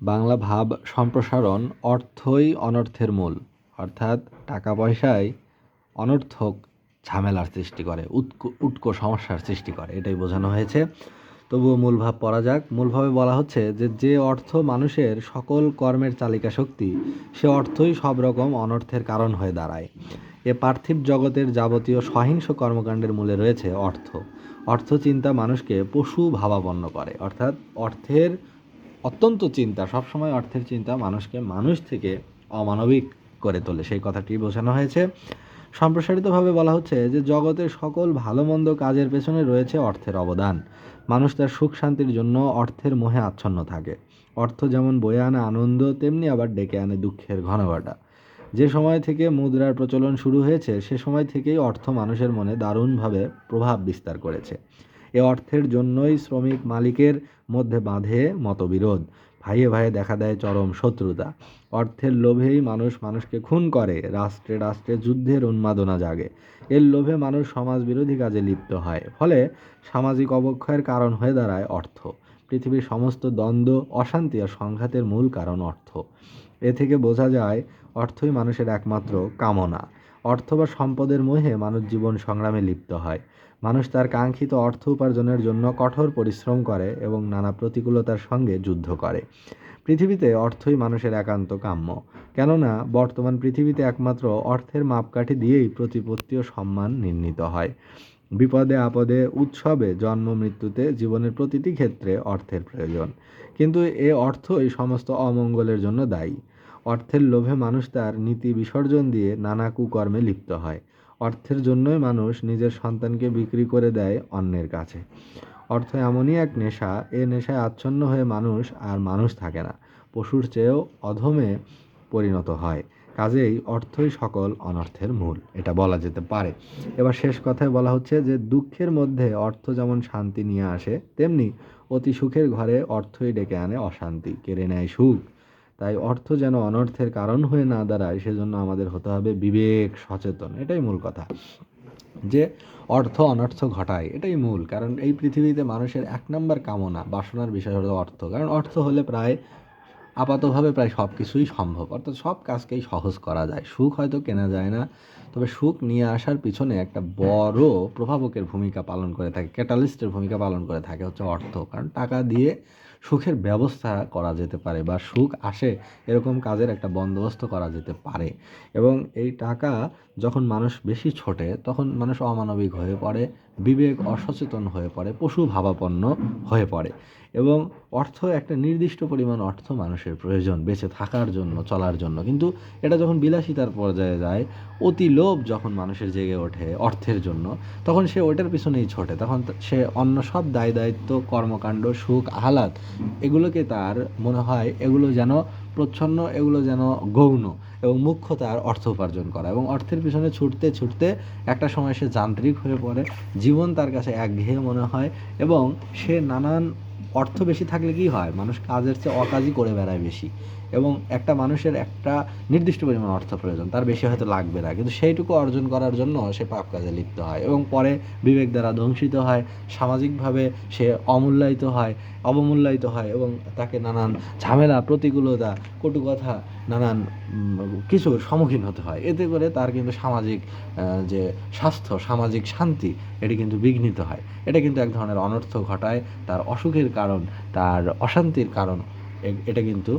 বাংলা ভাব সম্প্রসারণ অর্থই অনর্থের মূল। অর্থাৎ টাকা পয়সায় অনর্থক ঝামেলার সৃষ্টি করে, উৎকো উটকো সমস্যার সৃষ্টি করে, এটাই বোঝানো হয়েছে। তবুও মূল ভাব পড়া যাক। মূলভাবে বলা হচ্ছে যে যে অর্থ মানুষের সকল কর্মের চালিকা শক্তি, সে অর্থই সব রকম অনর্থের কারণ হয়ে দাঁড়ায়। এ পার্থিব জগতের যাবতীয় সহিংস কর্মকাণ্ডের মূলে রয়েছে অর্থ। অর্থ চিন্তা মানুষকে পশু ভাবাপন্ন করে, অর্থাৎ অর্থের অত্যন্ত চিন্তা, সবসময় অর্থের চিন্তা মানুষকে মানুষ থেকে অমানবিক করে তোলে। সেই কথাটি বোঝানো হয়েছে। সম্প্রসারিতভাবে বলা হচ্ছে যে জগতের সকল ভালো মন্দ কাজের পেছনে রয়েছে অর্থের অবদান। মানুষ তার সুখ শান্তির জন্য অর্থের মোহে আচ্ছন্ন থাকে। অর্থ যেমন বয়ে আনে আনন্দ, তেমনি আবার ডেকে আনে দুঃখের ঘনঘটা। যে সময় থেকে মুদ্রার প্রচলন শুরু হয়েছে, সে সময় থেকেই অর্থ মানুষের মনে দারুণভাবে প্রভাব বিস্তার করেছে। এ অর্থের জন্যই শ্রমিক মালিকের মধ্যে বাঁধে মতবিরোধ। ভাইয়ে ভাইয়ে দেখা দেয় চরম শত্রুতা। অর্থের লোভেই মানুষ মানুষকে খুন করে, রাষ্ট্রে রাষ্ট্রে যুদ্ধের উন্মাদনা জাগে। এর লোভে মানুষ সমাজ বিরোধী কাজে লিপ্ত হয়। ফলে সামাজিক অবক্ষয়ের কারণ হয়ে দাঁড়ায় অর্থ। পৃথিবীর সমস্ত দ্বন্দ্ব, অশান্তি আর সংঘাতের মূল কারণ অর্থ। এ থেকে বোঝা যায়, অর্থই মানুষের একমাত্র কামনা। অর্থ বা সম্পদের মোহে মানুষ জীবন সংগ্রামে লিপ্ত হয়। মানুষ তার কাঙ্ক্ষিত অর্থ উপার্জনের জন্য কঠোর পরিশ্রম করে এবং নানা প্রতিকূলতার সঙ্গে যুদ্ধ করে। পৃথিবীতে অর্থই মানুষের একান্ত কাম্য। কেননা, বর্তমান পৃথিবীতে একমাত্র অর্থের মাপকাঠি দিয়েই প্রতিপত্তি ও সম্মান নির্ণীত হয়। বিপদে আপদে, উৎসবে, জন্ম, মৃত্যুতে জীবনের প্রতিটি ক্ষেত্রে অর্থের প্রয়োজন। কিন্তু এ অর্থই সমস্ত অমঙ্গলের জন্য দায়ী। অর্থের লোভে মানুষ তার নীতি বিসর্জন দিয়ে নানা কুকর্মে লিপ্ত হয়। অর্থের জন্যই মানুষ নিজের সন্তানকে বিক্রি করে দেয় অন্যের কাছে। অর্থ এমনই এক নেশা, এ নেশায় আচ্ছন্ন হয়ে মানুষ আর মানুষ থাকে না, পশুর চেয়েও অধমে পরিণত হয়। কাজেই অর্থই সকল অনর্থের মূল, এটা বলা যেতে পারে। এবার শেষ কথায় বলা হচ্ছে যে, দুঃখের মধ্যে অর্থ যেমন শান্তি নিয়ে আসে, তেমনি অতি সুখের ঘরে অর্থই ডেকে আনে অশান্তি, কেড়ে নেয় সুখ। তাই অর্থ যেন অনর্থের কারণ হয়ে না দাঁড়ায়, সেজন্য আমাদের হতে হবে বিবেক সচেতন। এটাই মূল কথা। যে অর্থ অনর্থ ঘটায়, এটাই মূল। কারণ এই পৃথিবীতে মানুষের এক নম্বর কামনা, বাসনার বিষয় হলো অর্থ। কারণ অর্থ হলে প্রায়, আপাতভাবে প্রায় সব কিছুই সম্ভব। অর্থাৎ সব কাজকেই সহজ করা যায়। সুখ হয়তো কেনা যায় না, তবে সুখ নিয়ে আসার পিছনে একটা বড় প্রভাবকের ভূমিকা পালন করে থাকে, ক্যাটালিস্টের ভূমিকা পালন করে থাকে, হচ্ছে অর্থ। কারণ টাকা দিয়ে সুখের ব্যবস্থা করা যেতে পারে বা সুখ আসে এরকম কাজের একটা বন্দোবস্ত করা যেতে পারে। এবং এই টাকা যখন মানুষ বেশি ছোটে, তখন মানুষ অমানবিক হয়ে পড়ে, বিবেক অসচেতন হয়ে পড়ে, পশু ভাবাপন্ন হয়ে পড়ে। এবং অর্থ, একটা নির্দিষ্ট পরিমাণ অর্থ মানুষের প্রয়োজন, বেঁচে থাকার জন্য, চলার জন্য। কিন্তু এটা যখন বিলাসিতার পর্যায়ে যায়, অতি লোভ যখন মানুষের জেগে ওঠে অর্থের জন্য, তখন সে ওটার পিছনেই ছোটে। তখন সে অন্য সব দায় দায়িত্ব কর্মকাণ্ড, সুখ, আহ্লাদ এগুলোকে তার মনে হয় এগুলো যেন প্রচ্ছন্ন, এগুলো যেন গৌণ এবং মুখ্য তার অর্থ উপার্জন করা এবং অর্থের পিছনে ছুটতে ছুটতে একটা সময় সে যান্ত্রিক হয়ে পড়ে, জীবন তার কাছে একঘেয়ে মনে হয় এবং সে নানান অর্থ বেশি থাকলে কি হয়? মানুষ কাজের চেয়ে অকাজই করে বেড়ায় বেশি। এবং একটা মানুষের একটা নির্দিষ্ট পরিমাণ অর্থ প্রয়োজন। তার বেশি হয়তো লাগবে না। কিন্তু সেইটুকু অর্জন করার জন্য সে পাপ কাজে লিপ্ত হয় এবং পরে বিবেক দ্বারা ধ্বংসিত হয়, সামাজিকভাবে সে অমূল্যায়িত হয়, অবমূল্যায়িত হয় এবং তাকে নানান ঝামেলা, প্রতিকূলতা, কটু কথা, নানান কিছুর সম্মুখীন হতে হয়। এতে করে তার কিন্তু সামাজিক যে স্বাস্থ্য, সামাজিক শান্তি, এটি কিন্তু বিঘ্নিত হয়। এটা কিন্তু এক ধরনের অনর্থ ঘটায়। তার অসুখের কারণ, তার অশান্তির কারণ এটা কিন্তু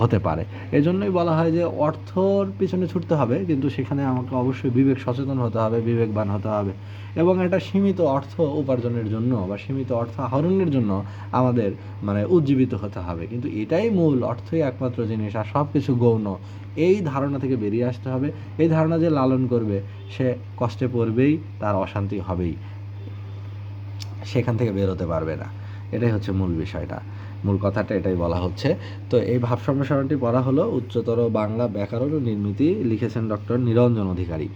হতে পারে। এই জন্যই বলা হয় যে অর্থর পিছনে ছুটতে হবে, কিন্তু সেখানে আমাকে অবশ্যই বিবেক সচেতন হতে হবে, বিবেকবান হতে হবে। এবং এটা সীমিত অর্থ উপার্জনের জন্য বা সীমিত অর্থ আহরণের জন্য আমাদের মানে উজ্জীবিত হতে হবে। কিন্তু এটাই মূল, অর্থই একমাত্র জিনিস, আর সব কিছু গৌণ। এই ধারণা থেকে বেরিয়ে আসতে হবে। এই ধারণা যে লালন করবে, সে কষ্টে পড়বেই, তার অশান্তি হবেই। সেখান থেকে বেরোতে পারবে না। এটাই হচ্ছে মূল বিষয়টা। মূল কথাটা এটাই বলা হচ্ছে। তো এই ভাব সম্প্রসারণটি পড়া হলো উচ্চতর বাংলা ব্যাকরণ ও নির্মিতি লিখেছেন ডক্টর নিরঞ্জন অধিকারী।